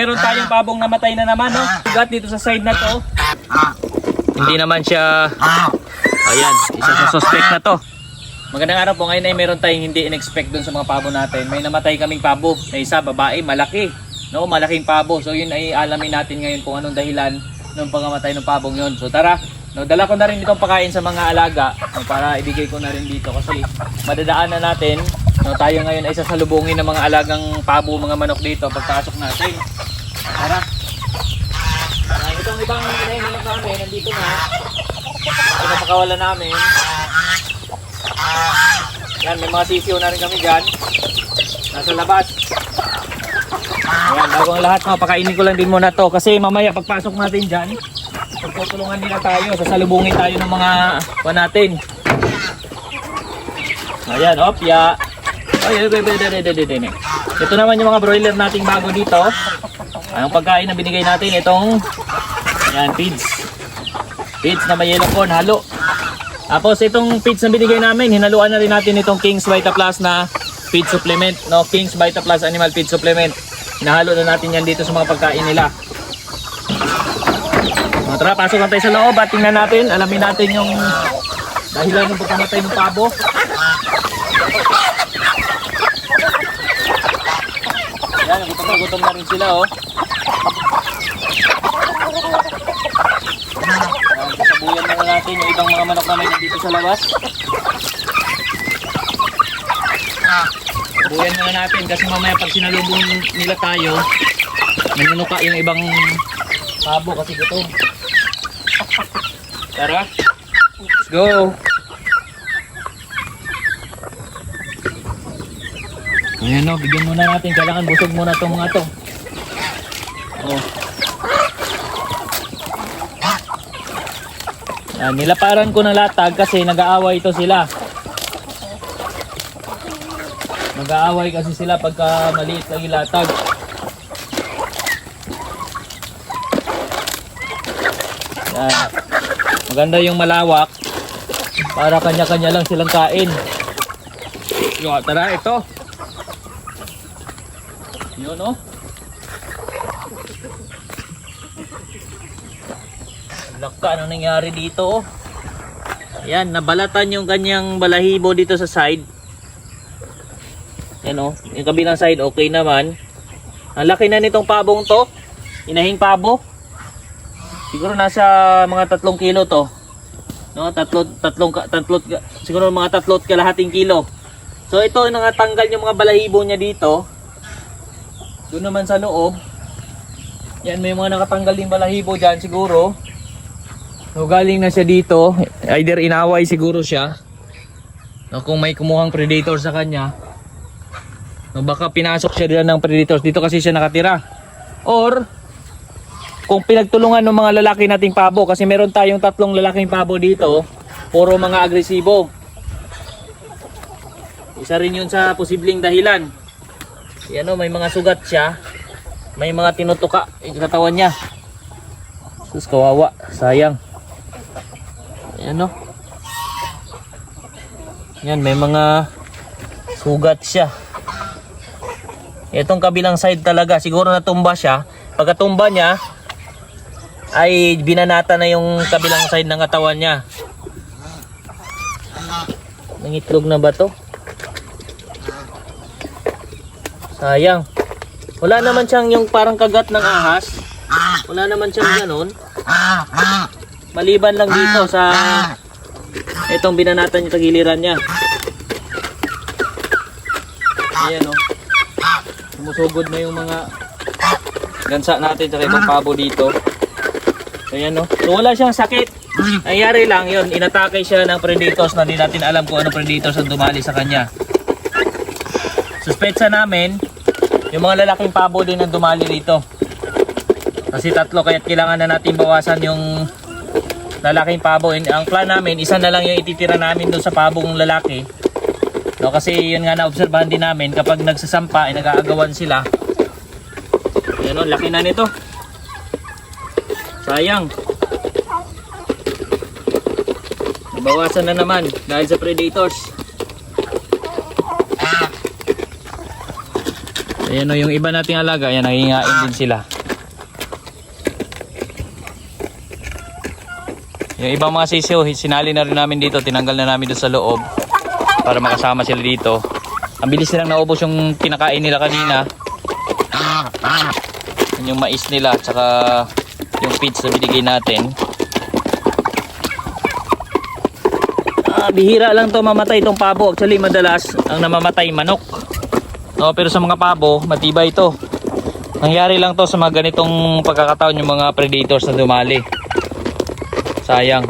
Meron tayong pabong namatay na naman, no? Sugat dito sa side na to. Hindi naman siya... Ayan, isa sa suspect na to. Magandang araw po. Ngayon ay meron tayong hindi in-expect dun sa mga pabo natin. May namatay kaming pabo na isa, babae, malaki. No, malaking pabo. So yun ay alamin natin ngayon kung anong dahilan ng pangamatay ng pabong yun. So tara, no, dala ko na rin itong pakain sa mga alaga no, para ibigay ko na rin dito kasi madadaan na natin. No, tayo ngayon ay sasalubungin ng mga alagang pabo, mga manok dito pagpasok natin. Tara. Ah, itong ibang hinahingalak namin, nandito na. Pinapakawala namin. Yan, may mga sisiyo na rin kami dyan. Nasa labas. Ayan, bago ang lahat, mapakainin ko lang din muna to. Kasi mamaya pagpasok natin dyan, pagtutulungan nila tayo, sasalubungin tayo ng mga pa natin. Ayan, opya. Ay, ay, ay, ay, ay, ay, ay, ay. Ito naman yung mga broiler nating bago dito. Ang pagkain na binigay natin, itong yan, feeds. Feeds na may yellow corn, halo. Tapos itong feeds na binigay namin, hinaluan na rin natin itong King's Vita Plus na feed supplement. No, King's Vita Plus Animal Feed Supplement. Hinahalo na natin yan dito sa mga pagkain nila. O, tara, pasok tayo sa loob at tingnan natin, alamin natin yung dahilan ng pagkamatay ng pabo. Yan, gutom na gutom na rin sila oh. Yan, sasabuyan na natin yung ibang mga manok namin dito sa labas. Sabuyan muna natin kasi mamaya pag sinalubong nila tayo, nanunuka yung ibang pabo kasi gutom. Tara, let's go! Ayan o, bigyan muna natin. Kailangan busog muna itong mga to. Oh. Nilaparan ko ng latag kasi nag-aaway ito sila. Nag-aaway kasi sila pagka maliit lang yung. Yan. Maganda yung malawak para kanya-kanya lang silang kain. Yo, tara ito. Yun oh. Laka, ano nangyari dito. Ayan, nabalatan yung kanyang balahibo dito sa side. Yan oh, yung kabilang side okay naman. Ang laki na nitong pabong to. Inahing pabo. Siguro nasa mga tatlong kilo to. No, tatlo, tatlong, ka- siguro mga tatlot kalahating kilo. So ito, nangatanggal yung mga balahibo niya dito. Doon naman sa loob. Yan, may mga nakatanggal din balahibo dyan siguro. So, galing na siya dito. Either inaway siguro siya. No, kung may kumuhang predator sa kanya. No, baka pinasok siya dyan ng predators. Dito kasi siya nakatira. Or, kung pinagtulungan ng mga lalaki nating pabo. Kasi meron tayong tatlong lalaking pabo dito. Puro mga agresibo. Isa rin yun sa posibleng dahilan. Yan o, may mga sugat siya. May mga tinutuka yung katawan niya. Sus, kawawa. Sayang. Yan o. Yan, may mga sugat siya. Itong kabilang side talaga, siguro natumba siya. Pagkatumba niya, ay binanata na yung kabilang side ng katawan niya. Nangitlog na ba to? Sayang. Wala naman siyang yung parang kagat ng ahas. Wala naman siyang ganun. Maliban lang dito sa itong binanatan niya tagiliran niya. Ayan o. Sumusugod na yung mga gansa natin sa ibang pabo dito. Ayan o. So wala siyang sakit. Nangyari lang yon inatake siya ng predators na di natin alam kung ano predators ang dumali sa kanya. Suspetsa namin, yung mga lalaking pabo din ang dumali dito. Kasi tatlo, kaya kailangan na natin bawasan yung lalaking pabo. And ang plan namin, isa na lang yung ititira namin doon sa pabong lalaki. No, kasi yun nga na-obserbahan din namin, kapag nagsasampa, ay nag-aagawan sila. Yan o, laki na nito. Sayang. Nabawasan na naman dahil sa predators. Ayan o, yung iba nating alaga, ayan, nangingain din sila. Yung ibang mga sisiyo, sinali na rin namin dito, tinanggal na namin doon sa loob para makasama sila dito. Ang bilis nilang naubos yung kinakain nila kanina. Yun yung mais nila, tsaka yung na binigay natin. Ah, bihira lang to mamatay itong pabo. Actually, madalas ang namamatay manok. No, pero sa mga pabo, matibay ito. Nangyari lang to sa mga ganitong pagkakataon yung mga predators na dumali. Sayang.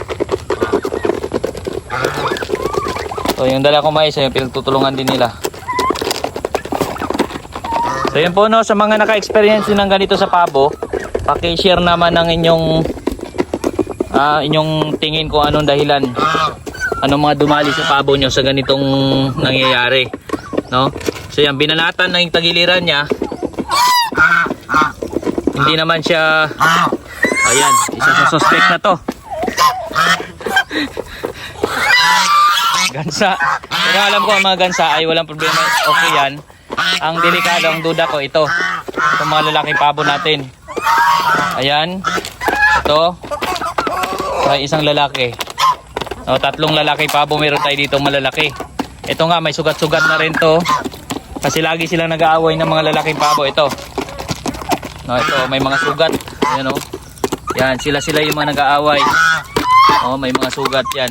So, yung dala ko mais, yung pinagtutulungan din nila. So, yun po no, sa mga naka-experience din ng ganito sa pabo, paki-share naman ng inyong ah, inyong tingin kung anong dahilan anong mga dumali sa pabo nyo sa ganitong nangyayari no so yan binanatan na yung tagiliran niya hindi naman siya ayan isa sa suspect na to gansa pero alam ko ang mga gansa ay walang problema okay yan ang delikado ang duda ko ito itong mga lalaking pabo natin ayan ito ay isang lalaki o, tatlong lalaki pabo meron tayo dito malalaki. Ito nga may sugat-sugat na rin to. Kasi lagi silang nag-aaway ng mga lalaking pabo ito. No, ito may mga sugat. Ayan o. Yan, sila sila yung mga nag-aaway. Oh, may mga sugat yan.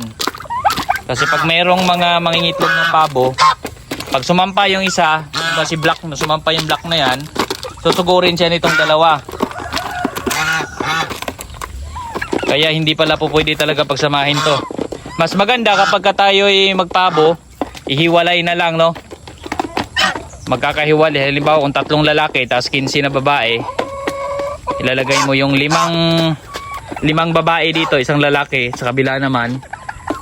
Kasi pag mayroong mga mangingitlog ng pabo, pag sumampa yung isa, diba si black, sumampa yung black na yan, susugurin siya nitong dalawa. Kaya hindi pala po pwede talaga pagsamahin to. Mas maganda kapag ka tayo ay magpabo, ihiwalay na lang, no? Magkakahiwalay. Halimbawa kung tatlong lalaki, tapos 15 na babae, ilalagay mo yung limang limang babae dito, isang lalaki, sa kabila naman,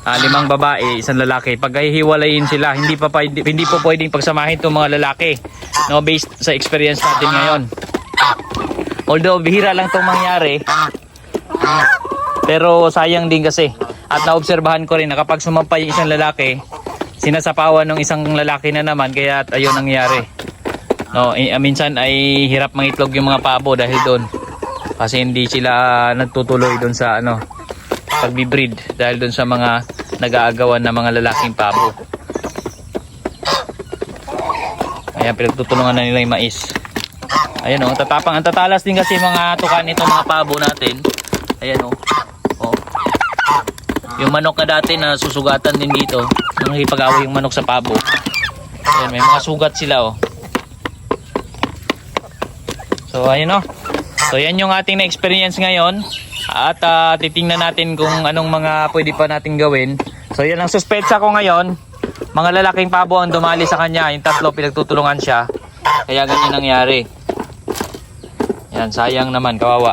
ah, limang babae, isang lalaki. Pag hihiwalayin sila, hindi pa pwede- hindi po pwedeng pagsamahin itong mga lalaki. No, based sa experience natin ngayon. Although bihira lang itong mangyari, pero sayang din kasi. At naobserbahan ko rin na kapag sumampay isang lalaki, sinasapawan ng isang lalaki na naman kaya ayun nangyari. No, eh, minsan ay hirap mangitlog yung mga pabo dahil doon. Kasi hindi sila nagtutuloy doon sa ano pagbibreed dahil doon sa mga nag-aagawan na mga lalaking pabo. Ayan, pinagtutulungan na nila yung mais. Ayan o, tatapang. Ang tatalas din kasi mga tukan nito mga pabo natin. Ayan o. Oh. Yung manok na dati na susugatan din dito. Nang ipag-away yung manok sa pabo. Ayan, may mga sugat sila oh. So ayun oh. So yan yung ating na-experience ngayon. At ah, titingnan natin kung anong mga pwede pa natin gawin. So yan ang suspetsa ko ngayon. Mga lalaking pabo ang dumali sa kanya. Yung tatlo pinagtutulungan siya. Kaya ganyan nangyari. Yan, sayang naman, kawawa.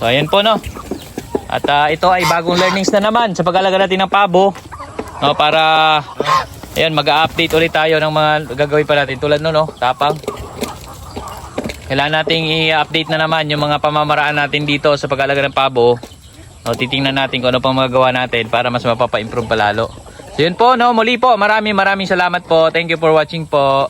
So ayan po no. At ah, ito ay bagong learnings na naman sa pag-alaga natin ng pabo. No, para ayan, mag-update ulit tayo ng mga gagawin pa natin tulad no, no, tapang. Kailangan nating i-update na naman yung mga pamamaraan natin dito sa pag-alaga ng pabo. No, titingnan natin kung ano pang magagawa natin para mas mapapa-improve pa lalo. So yun po, no, muli po, maraming maraming salamat po. Thank you for watching po.